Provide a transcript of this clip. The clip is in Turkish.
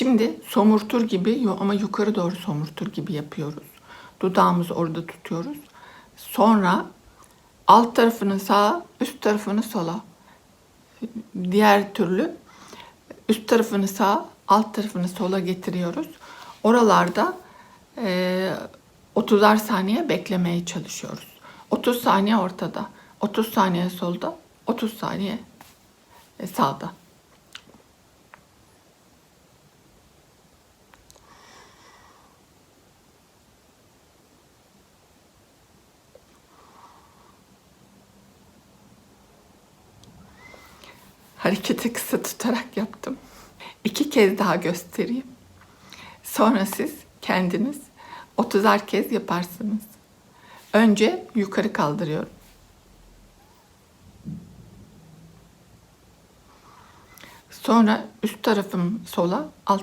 Şimdi somurtur gibi ama yukarı doğru somurtur gibi yapıyoruz. Dudağımızı orada tutuyoruz. Sonra alt tarafını sağa, üst tarafını sola. Diğer türlü üst tarafını sağa, alt tarafını sola getiriyoruz. Oralarda eee 30'ar saniye beklemeye çalışıyoruz. 30 saniye ortada, 30 saniye solda, 30 saniye e, sağda. Hareketi kısa tutarak yaptım. İki kez daha göstereyim. Sonra siz kendiniz 30'ar kez yaparsınız. Önce yukarı kaldırıyorum. Sonra üst tarafım sola, alt